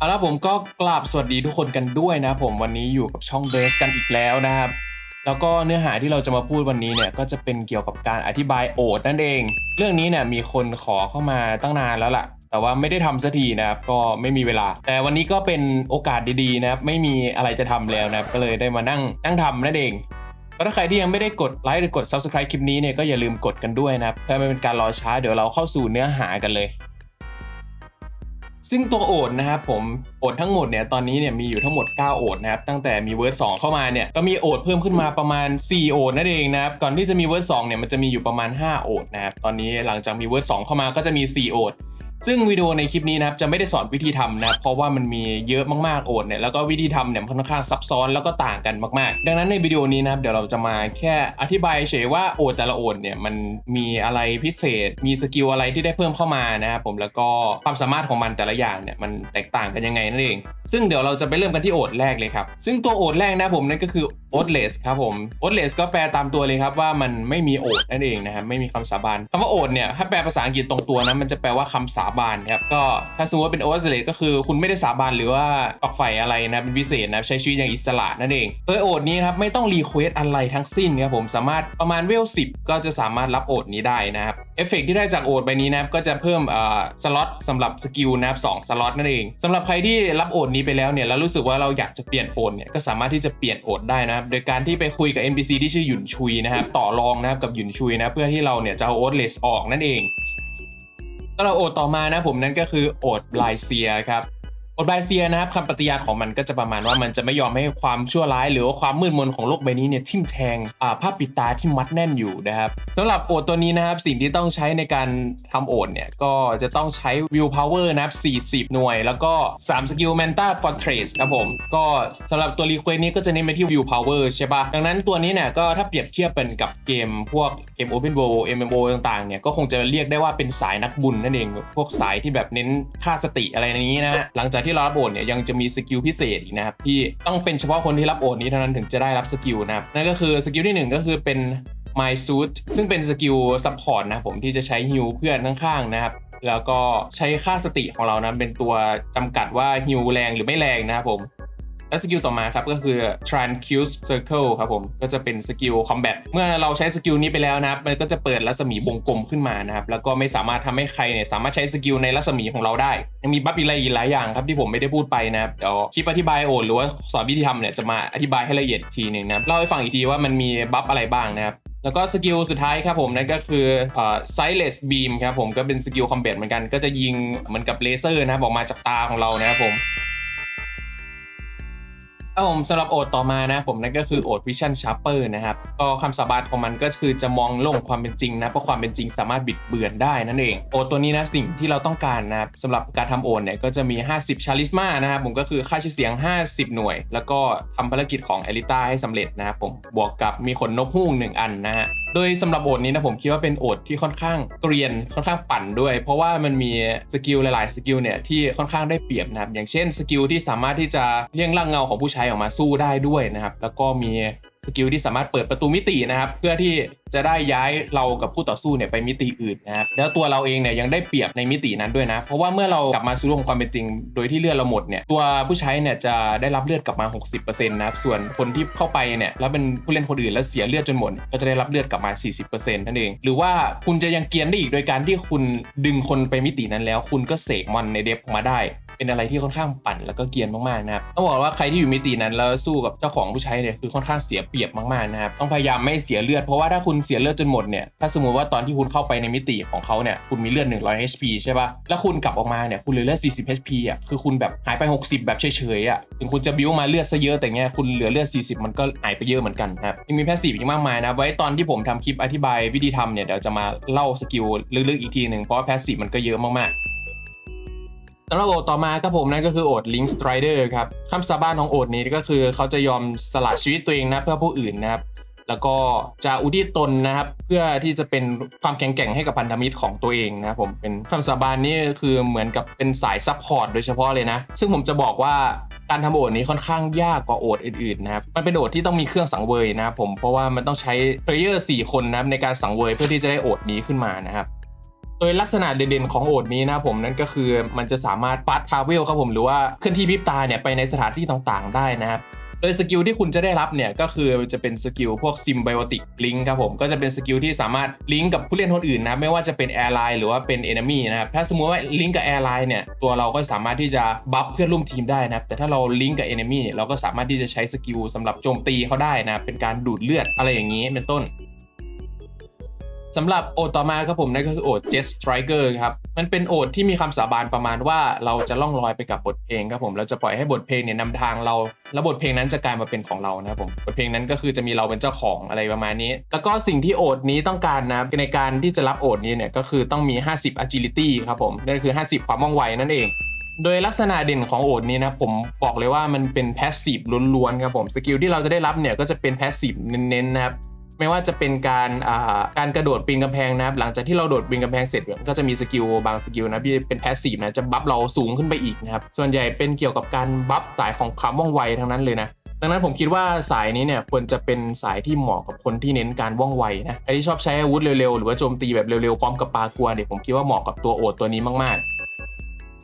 เอาละผมก็กราบสวัสดีทุกคนกันด้วยนะผมวันนี้อยู่กับช่องเบสกันอีกแล้วนะครับแล้วก็เนื้อหาที่เราจะมาพูดวันนี้เนี่ยก็จะเป็นเกี่ยวกับการอธิบายโอทนั่นเอง เรื่องนี้เนี่ยมีคนขอเข้ามาตั้งนานแล้วล่ะ แต่ว่าไม่ได้ทำสักทีนะครับก็ไม่มีเวลา แต่วันนี้ก็เป็นโอกาสดีๆนะครับไม่มีอะไรจะทำแล้วนะครับก็เลยได้มานั่งนั่งทำนั่นเองก็ถ้าใครที่ยังไม่ได้กดไลค์หรือกด subscribe คลิปนี้เนี่ยก็อย่าลืมกดกันด้วยนะครับเพื่อไม่เป็นการรอช้าเดี๋ยวเราเข้าสู่เนื้อหากันเลย ซึ่งตัวโอดนะครับผมโอดทั้งหมดเนี่ยตอนนี้เนี่ยมีอยู่ทั้งหมด 9 โอดนะครับตั้งแต่มีเวิร์ด2เข้ามาเนี่ยก็มีโอดเพิ่มขึ้นมาประมาณ 4 โอดนั่นเองนะครับก่อนที่จะมีเวิร์ด2เนี่ยมันจะมีอยู่ประมาณ 5 โอดนะครับตอนนี้หลังจากมีเวิร์ด2เข้ามาก็จะมี 4 โอด ซึ่งวิดีโอในคลิปนี้นะครับจะไม่ได้สอนวิธีทำนะเพราะว่ามันมีเยอะมากๆโอดเนี่ยแล้วก็วิธีทำเนี่ยค่อนข้างซับซ้อนแล้วก็ต่างกันมากๆ ดังนั้นในวิดีโอนี้นะครับเดี๋ยวเราจะมาแค่อธิบายเฉยว่าโอดแต่ละโอดเนี่ยมันมีอะไรพิเศษ มีสกิลอะไรที่ได้เพิ่มเข้ามานะครับผมแล้วก็ความสามารถของมันแต่ละอย่างเนี่ยมันแตกต่างกันยังไงนั่นเอง ซึ่งเดี๋ยวเราจะไปเริ่มกันที่โอดแรกเลยครับซึ่งตัวโอดแรกนะผมนั่นก็คือโอดเลสครับผมโอดเลสก็แปลตามตัวเลยครับว่ามันไม่มีโอดนั่นเองนะครับไม่มีคำสาบานคำว่าโอดเนี่ยถ้าแปลภาษาอังกฤษตรงตัวนะมันจะแปลว่าคำสาบานครับก็ถ้าสมมติว่าเป็นโอดเลสก็คือคุณไม่ได้สาบานหรือว่าปักไฟอะไรนะเป็นพิเศษนะใช้ชีวิตอย่างอิสระนั่นเองโดยโอดนี้ครับไม่ต้องรีเควสอะไรทั้งสิ้นครับผมสามารถประมาณเวล10ก็จะสามารถรับโอดนี้ได้นะครับเอฟเฟกที่ได้จากโอดใบนี้นะครับก็จะเพิ่มเอ่อสล็อตสำหรับสกิลนะครับสองสล็อตนั่นเองสำหรับใครที่รับโอดนี้ไปแล้วเนี่ยแล้วรู้สึกว่าเราอยากจะเปลี่ยนโอดเนี่ยก็สามารถที่จะเปลี่ยนโอดได้นะครับโดยการที่ไปคุยกับ NPC ที่ชื่อหยุนชุยนะครับต่อรองนะครับกับหยุนชุยนะเพื่อที่เราเนี่ยจะเอาโอดเลสออกนั่นเอง ก็เราโอดต่อมานะผมนั่นก็คือโอดบลายเซียครับ อดบายเซียนะครับคำปฏิญาณของมันก็จะประมาณว่ามันจะไม่ยอมให้ความชั่วร้าย หรือว่าความมืดมนของโลกใบนี้เนี่ยทิ่มแทงอ่าผ้าปิดตาที่มัดแน่นอยู่นะครับสำหรับโอดตัวนี้นะครับสิ่งที่ต้องใช้ในการทำโอดเนี่ยก็จะต้องใช้วิวพาวเวอร์นะครับ40 หน่วย แล้วก็ 3 สกิลแมนตาฟอร์เทรสครับผม ก็สำหรับตัวรีเควสนี้ก็จะเน้นไปที่วิวพาวเวอร์ใช่ปะดังนั้นตัวนี้เนี่ยก็ถ้าเปรียบเทียบเป็นกับเกมพวกเกม Open World MMO ต่างๆเนี่ยก็คงจะเรียกได้ว่าเป็นสายนักบุญนั่นเองพวกสายที่แบบเน้นค่าสติอะไรนี้นะหลังจากที่รับโอนเนี่ยยังจะมีสกิลพิเศษอีกนะครับที่ต้องเป็นเฉพาะคนที่รับโอนนี้เท่านั้นถึงจะได้รับสกิลนะครับนั่นก็คือสกิลที่หนึ่งก็คือเป็น My Suit ซึ่งเป็นสกิลซัพพอร์ตนะผมที่จะใช้ฮิวเพื่อนข้างๆนะครับแล้วก็ใช้ค่าสติของเรานะเป็นตัวจำกัดว่าฮิวแรงหรือไม่แรงนะครับผม และสกิลต่อมาครับก็คือ Transfuse Circle ครับผมก็จะเป็นสกิล Combat เมื่อเราใช้สกิลนี้ไปแล้วนะครับมันก็จะเปิดรัศมีวงกลมขึ้นมานะครับแล้วก็ไม่สามารถทำให้ใครเนี่ยสามารถใช้สกิลในรัศมีของเราได้ยังมีบัฟอีกหลายอย่างครับที่ผมไม่ได้พูดไปนะครับเดี๋ยวคลิปอธิบายโอดหรือว่าสอนวิธีทำเนี่ยจะมาอธิบายให้ละเอียดอีกทีหนึ่งนะครับเล่าให้ฟังอีกทีว่ามันมีบัฟอะไรบ้างนะครับแล้วก็สกิลสุดท้ายครับผมนั่นก็คือเอ่อ sightless beam ครับผมก็เป็นสกิลคอมแบทเหมือนกันก็จะยิงเหมือนกับเลเซอร์นะครับออกมาจากตาของเรานะครับผม ครับผมสำหรับโอดต่อมานะผมนั่นก็คือโอดวิชั่นชาร์เปอร์นะครับก็คำสาบานของมันก็คือจะมองโลกความเป็นจริงนะเพราะความเป็นจริงสามารถบิดเบือนได้นั่นเองโอดตัวนี้นะสิ่งที่เราต้องการนะสำหรับการทำโอดเนี่ยก็จะมี 50ชาลิสมานะครับผมก็คือค่าชื่อเสียง 50 หน่วย แล้วก็ทำภารกิจของเอลิต้าให้สำเร็จนะครับผมบวกกับมีขนนกฮูกหนึ่งอันนะฮะโดยสำหรับโอดนี้นะผมคิดว่าเป็นโอดที่ค่อนข้างเกรียนค่อนข้างปั่นด้วย เพราะว่ามันมีสกิลหลาย ๆ สกิลเนี่ยที่ค่อนข้างได้เปรียบนะครับอย่างเช่นสกิลที่สามารถที่จะเลี่ยงร่างเงาของผู้ใช้ออกมาสู้ได้ด้วยนะครับแล้วก็มี สกิลที่สามารถเปิดประตูมิตินะครับ เพื่อที่จะได้ย้ายเรากับผู้ต่อสู้เนี่ยไปมิติอื่นนะครับแล้วตัวเราเองเนี่ยยังได้เปรียบในมิตินั้นด้วยนะ เพราะว่าเมื่อเรากลับมาสู่โลกของความเป็นจริง โดยที่เลือดเราหมดเนี่ยตัวผู้ใช้เนี่ยจะได้รับเลือดกลับมา 60%นะครับส่วนคนที่เข้าไปเนี่ยแล้วเป็นผู้เล่นคนอื่นแล้วเสียเลือดจนหมดก็จะได้รับเลือดกลับมา 40%นั่นเอง หรือว่าคุณจะยังเกียนได้อีกโดยการที่คุณดึงคนไปมิตินั้นแล้ว คุณก็เสกมอนในเดฟออกมาได้ เป็นอะไรที่ค่อนข้างปั่นแล้วก็เกียนมากๆนะครับต้องบอกว่าใครที่อยู่มิตินั้นแล้วสู้กับเจ้าของผู้ใช้เนี่ยคือค่อนข้างเสียเปรียบมากๆนะครับต้องพยายามไม่เสียเลือดเพราะว่าถ้าคุณเสียเลือดจนหมดเนี่ยถ้าสมมติว่าตอนที่คุณเข้าไปในมิติของเขาเนี่ยคุณมีเลือด 100 HP ใช่ป่ะแล้วคุณกลับออกมาเนี่ยคุณเหลือเลือด 40 HP อะคือคุณแบบหายไป 60 แบบเฉยๆอะถึงคุณจะบิ้วมาเลือดซะเยอะแต่เงี้ยคุณเหลือเลือด 40 มันก็หายไปเยอะเหมือนกันนะครับยังมีแพสซีฟอีกมากมายนะไว้ตอนที่ผมทำคลิปอธิบายวิธีทำเนี่ยเดี๋ยวจะมาเล่าสกิลลึกๆอีกทีหนึ่งเพราะแพสซีฟมันก็เยอะมากๆ สำหรับโอดต่อมาครับผมนั่นก็คือโอด Link Strider ครับคำสาบานของโอดนี้ก็คือเขาจะยอมสละชีวิตตัวเองนะเพื่อผู้อื่นนะครับแล้วก็จะอุทิศตนนะครับ เพื่อที่จะเป็นความแข็งแกร่งให้กับพันธมิตรของตัวเองนะครับผมเป็นคำสาบานนี่คือเหมือนกับเป็นสายซัพพอร์ตโดยเฉพาะเลยนะ ซึ่งผมจะบอกว่าการทำโอดนี้ค่อนข้างยากกว่าโอดอื่นๆนะครับมันเป็นโอดที่ต้องมีเครื่องสังเวยนะครับผมเพราะว่ามันต้องใช้เพลเยอร์4คนนะครับในการสังเวยเพื่อที่จะได้โอดนี้ขึ้นมานะครับ โดยลักษณะเด่นๆของโอดนี้นะครับผมนั่นก็คือมันจะสามารถฟาสทาเวลครับผมหรือว่าเคลื่อนที่พริบตาเนี่ยไปในสถานที่ต่างๆ ได้นะครับโดยสกิลที่คุณจะได้รับเนี่ยก็คือจะเป็นสกิลพวก Symbiotic Link ครับผมก็จะเป็นสกิลที่สามารถลิงก์กับผู้เล่นคนอื่นนะไม่ว่าจะเป็นแอร์ไลน์หรือว่าเป็น Enemy นะครับถ้าสมมติว่าลิงก์กับแอร์ไลน์เนี่ยตัวเราก็สามารถที่จะบัฟเพื่อนร่วมทีมได้นะครับแต่ถ้าเราลิงก์กับ Enemy เนี่ยเราก็สามารถที่จะใช้สกิลสำหรับโจมตีเขาได้นะเป็นการดูดเลือดอะไรอย่างนี้เป็นต้น สำหรับโอดต่อมาครับผมนั่นก็คือโอด Jet Striker ครับ มันเป็นโอดที่มีคำสาบานประมาณว่าเราจะล่องลอยไปกับบทเพลงครับผมเราจะปล่อยให้บทเพลงเนี่ยนำทางเรา แล้วบทเพลงนั้นจะกลายมาเป็นของเรานะครับผมบทเพลงนั้นก็คือจะมีเราเป็นเจ้าของอะไรประมาณนี้ แล้วก็สิ่งที่โอดนี้ต้องการนะในการที่จะรับโอดนี้เนี่ยก็คือต้องมี 50 agility ครับผมนั่นคือ 50 ความว่องไวนั่นเองโดยลักษณะเด่นของโอดนี้นะผมบอกเลยว่ามันเป็นแพสซีฟล้วนๆครับผมสกิลที่เราจะได้รับเนี่ยก็จะเป็นแพสซีฟเน้นๆนะครับ ไม่ว่าจะเป็นการการกระโดดปีนกำแพงนะครับ หลังจากที่เราโดดปีนกำแพงเสร็จเนี่ยก็จะมีสกิลบางสกิลนะที่เป็นแพสซีฟนะจะบัฟเราสูงขึ้นไปอีกนะครับ ส่วนใหญ่เป็นเกี่ยวกับการบัฟสายของความว่องไวทั้งนั้นเลยนะดังนั้นผมคิดว่าสายนี้เนี่ยควรจะเป็นสายที่เหมาะกับคนที่เน้นการว่องไวนะใครที่ชอบใช้อาวุธเร็วๆ หรือว่าโจมตีแบบเร็วๆ พร้อมกับปากัวเนี่ยผมคิดว่าเหมาะกับตัวโอดตัวนี้มากๆ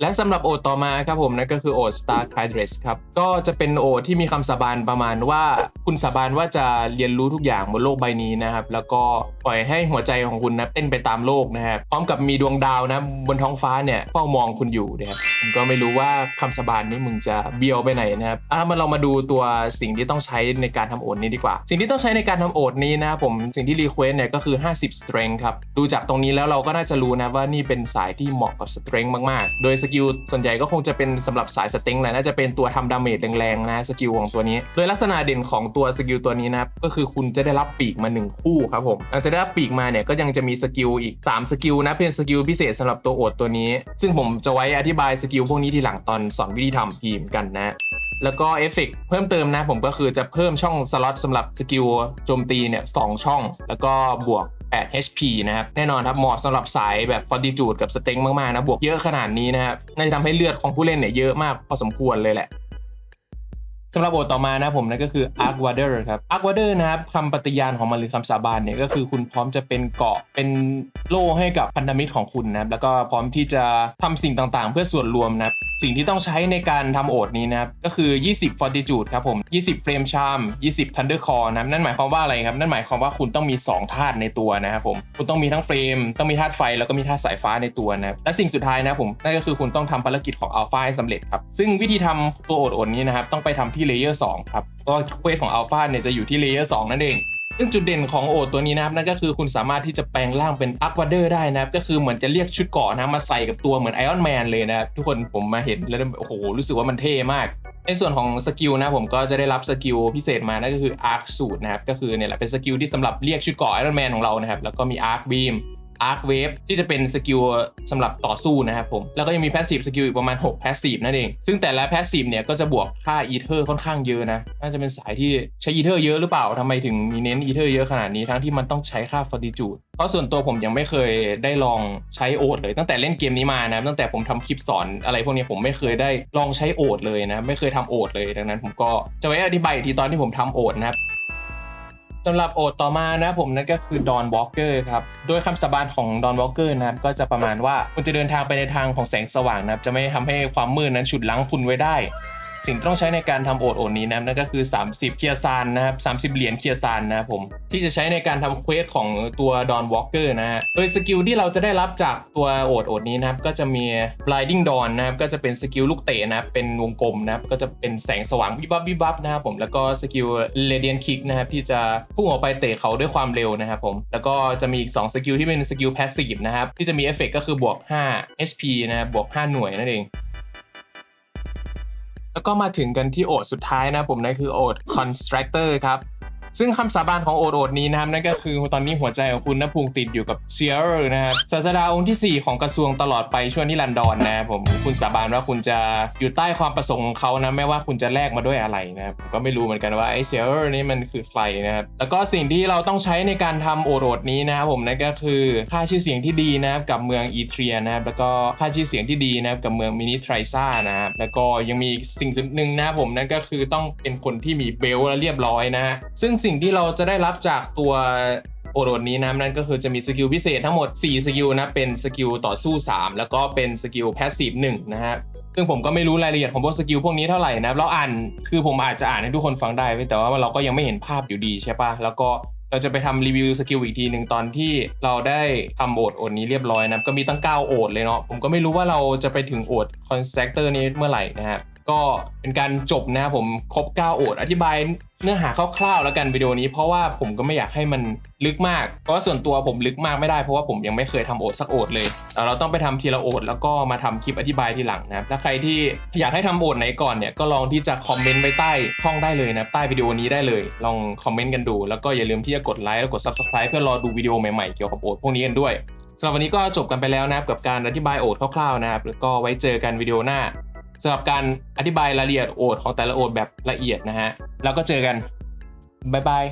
และสำหรับโอดต่อมาครับผมนั่นก็คือโอด Star k y d r e s ครับก็จะเป็นโอดที่มีคำสาบานประมาณว่าคุณสาบานว่าจะเรียนรู้ทุกอย่างบนโลกใบนี้นะครับแล้วก็ปล่อยให้หัวใจของคุณนะเต้นไปตามโลกนะครับพร้อมกับมีดวงดาวนะบนท้องฟ้าเนี่ยเฝ้ามองคุณอยู่นะครับผมก็ไม่รู้ว่าคำสาบานนี้มึงจะเบียวไปไหนนะครับอะมาเรามาดูตัวสิ่งที่ต้องใช้ในการทำโอดนี้ดีกว่า สิ่งที่ต้องใช้ในการทำโอดนี้นะครับผมสิ่งที่รีเควสเนี่ยก็คือ 50 strength ครับดูจากตรงนี้แล้วเราก็น่าจะรู้นะว่านี่เป็นสายที่เหมาะกับ strength มากๆ โดยสกิลส่วนใหญ่ก็คงจะเป็นสำหรับสายสเต็งแหละน่าจะเป็นตัวทำดาเมจแรงๆนะสกิลของตัวนี้โดยลักษณะเด่นของตัวสกิลตัวนี้นะครับก็คือคุณจะได้รับปีกมา 1 คู่ครับผมหลังจากได้รับปีกมาเนี่ยก็ยังจะมีสกิลอีก 3 สกิลนะเป็นสกิลพิเศษสำหรับตัวโอดตัวนี้ ซึ่งผมจะไว้อธิบายสกิลพวกนี้ทีหลังตอนสอนวิธีทำทีมกันนะแล้วก็เอฟเฟกเพิ่มเติมนะผมก็คือจะเพิ่มช่องสล็อตสำหรับสกิลโจมตีเนี่ยสองช่อง แล้วก็บวก 8 HP นะครับ แน่นอนครับเหมาะสำหรับสายแบบฟอร์ติจูดกับสเต็งมาก ๆ นะ บวกเยอะขนาดนี้นะครับ น่าจะทำให้เลือดของผู้เล่นเนี่ยเยอะมากพอสมควรเลยแหละ สำหรับบทต่อมานะผมนั่นก็คือ Arc Water ครับ Arc Water นะครับคำปฏิญาณของมันหรือคำสาบานเนี่ยก็คือคุณพร้อมจะเป็นเกาะเป็นโล่ให้กับพันธมิตรของคุณนะครับแล้วก็พร้อมที่จะทำสิ่งต่างๆ เพื่อส่วนรวมนะครับสิ่งที่ต้องใช้ในการทำโอดนี้นะครับก็คือ 20 Fortitude ครับผม 20 Flame Charm 20 Thunder Core นะครับนั่นหมายความว่าอะไรครับนั่นหมายความว่าคุณต้องมี 2 ธาตุในตัวนะครับผมคุณต้องมีทั้งเฟรมต้องมีธาตุไฟแล้วก็มีธาตุสายฟ้าในตัวนะครับและสิ่งสุดท้ายนะผมนั่นก็คือคุณต้องทำภารกิจของอัลฟาให้สำเร็จครับซึ่งวิธีทำตัวโอดโอดนี้นะครับต้องไปทำที่เลเยอร์2ครับ ก็เควสของอัลฟาเนี่ยจะอยู่ที่เลเยอร์2นั่นเอง ซึ่งจุดเด่นของโอตัวนี้นะครับนั่นก็คือคุณสามารถที่จะแปลงร่างเป็นอัควาเดอร์ได้นะครับ ก็คือเหมือนจะเรียกชุดเกาะนะมาใส่กับตัวเหมือนไอออนแมนเลยนะครับ ทุกคนผมมาเห็นแล้วโอ้โหรู้สึกว่ามันเท่มาก ในส่วนของสกิลนะผมก็จะได้รับสกิลพิเศษมานั่นก็คือ Arc Suit นะครับก็คือเนี่ยแหละเป็นสกิลที่สำหรับเรียกชุดเกาะไอรอนแมนของเรานะครับแล้วก็มีอาร์คบีม Arc Beam Arc Wave ที่จะเป็นสกิลสำหรับต่อสู้นะครับผมแล้วก็ยังมี Passive สกิลอีกประมาณ6 Passive นั่นเอง ซึ่งแต่ละ Passive เนี่ยก็จะบวกค่า Ether ค่อนข้างเยอะนะน่าจะเป็นสายที่ใช้ Ether เยอะหรือเปล่าทำไมถึงมีเน้น Ether เยอะขนาดนี้ทั้งที่มันต้องใช้ค่า Fortitude เพราะส่วนตัวผมยังไม่เคยได้ลองใช้โอดเลยตั้งแต่เล่นเกมนี้มานะตั้งแต่ผมทำคลิปสอนอะไรพวกนี้ผมไม่เคยได้ลองใช้โอดเลยนะไม่เคยทำโอดเลยดังนั้น ผมก็จะไว้อธิบายอีกทีตอนที่ผมทำโอดนะครับ สำหรับโอดต่อมานะผมนั่นก็คือดอนวอลเกอร์ครับ โดยคำสาบานของดอนวอลเกอร์นะครับก็จะประมาณว่าคุณจะเดินทางไปในทางของแสงสว่างนะครับจะไม่ทำให้ความมืดนั้นฉุดลั้งคุณไว้ได้ สิ่งที่ต้องใช้ในการทำโอดโอดนี้นะนั่นก็คือ 30 เคียร์ซานนะครับ30 เหรียญเคียร์ซานนะครับผมที่จะใช้ในการทำเควสของตัวดอนวอลเกอร์นะฮะโดยสกิลที่เราจะได้รับจากตัวโอดโอดนี้นะครับก็จะมี blinding dawn นะครับก็จะเป็นสกิลลูกเตะนะครับเป็นวงกลมนะครับก็จะเป็นแสงสว่างวิบวับวิบวับนะครับผมแล้วก็สกิล radiant kick นะครับที่จะพุ่งออกไปเตะเขาด้วยความเร็วนะครับผมแล้วก็จะมีอีก2สกิลที่เป็นสกิล passive นะครับที่จะมีเอฟเฟกก็คือบวก 5 HP นะครับบวก 5 หน่วยนั่นเอง แล้วก็มาถึงกันที่โอดสุดท้ายนะผมนั่นคือโอด Constructor ครับ ซึ่งคำสาบานของโอดโอดนี้นะครับนั่นก็คือตอนนี้หัวใจของคุณนะผูกติดอยู่กับเซียร์นะครับศาสดาองค์ที่ 4 ของกระทรวงตลอดไปช่วงนิรันดรนะครับผมคุณสาบานว่าคุณจะอยู่ใต้ความประสงค์ของเขานะไม่ว่าคุณจะแลกมาด้วยอะไรนะครับผมก็ไม่รู้เหมือนกันว่าไอ้เซียร์นี่มันคือใครนะครับแล้วก็สิ่งที่เราต้องใช้ในการทำโอดโอดนี้นะครับผมนั่นก็คือค่าชื่อเสียงที่ดีนะครับกับเมืองอีเทรียนะครับแล้วก็ค่าชื่อเสียงที่ดีนะครับกับเมืองมินิไทรซ่านะครับแล้วก็ยังมีสิ่งหนึ่งนะครับผมนั่นก็คือต้องเป็นคนที่มีเบลและเรียบร้อยนะฮะซึ่งสิ่งที่เราจะได้รับจากตัวโอโดนี้นะนั่นก็คือจะมีสกิลพิเศษทั้งหมด 4 สกิลนะ เป็นสกิลต่อสู้ 3 แล้วก็เป็นสกิลแพสซีฟ1นะฮะซึ่งผมก็ไม่รู้รายละเอียดของพวกสกิลพวกนี้เท่าไหร่นะเราอ่านคือผมอาจจะอ่านให้ทุกคนฟังได้แต่ว่าเราก็ยังไม่เห็นภาพอยู่ดีใช่ปะแล้วก็เราจะไปทำรีวิวสกิลอีกทีหนึ่งตอนที่เราได้ทำโอดโอดนี้เรียบร้อยนะก็มีตั้ง 9 โอดเลยเนาะผมก็ไม่รู้ว่าเราจะไปถึงโอดคอนสแตรคเตอร์นี้เมื่อไหร่นะฮะ ก็เป็นการจบนะครับผมครบ 9 โอด อธิบายเนื้อหาคร่าวๆแล้วกันวิดีโอนี้เพราะว่าผมก็ไม่อยากให้มันลึกมาก เพราะว่าส่วนตัวผมลึกมากไม่ได้เพราะว่าผมยังไม่เคยทำโอดสักโอดเลยเราต้องไปทำทีละโอดแล้วก็มาทำคลิปอธิบายทีหลังนะครับถ้าใครที่อยากให้ทำโอดไหนก่อนเนี่ยก็ลองที่จะคอมเมนต์ไว้ใต้ช่องได้เลยนะใต้วิดีโอนี้ได้เลย ลองคอมเมนต์กันดูแล้วก็อย่าลืมที่จะกดไลค์และกด subscribe เพื่อรอดูวิดีโอใหม่ๆเกี่ยวกับโอดพวกนี้กันด้วยสำหรับวันนี้ก็จบกันไปแล้วนะครับกับการอธิบายโอดคร่าวๆนะครับแล้วก็ไว้เจอกันวิดีโอหน้า สำหรับการอธิบายรายละเอียดโอดของแต่ละโอดแบบละเอียดนะฮะ แล้วก็เจอกัน บ๊ายบาย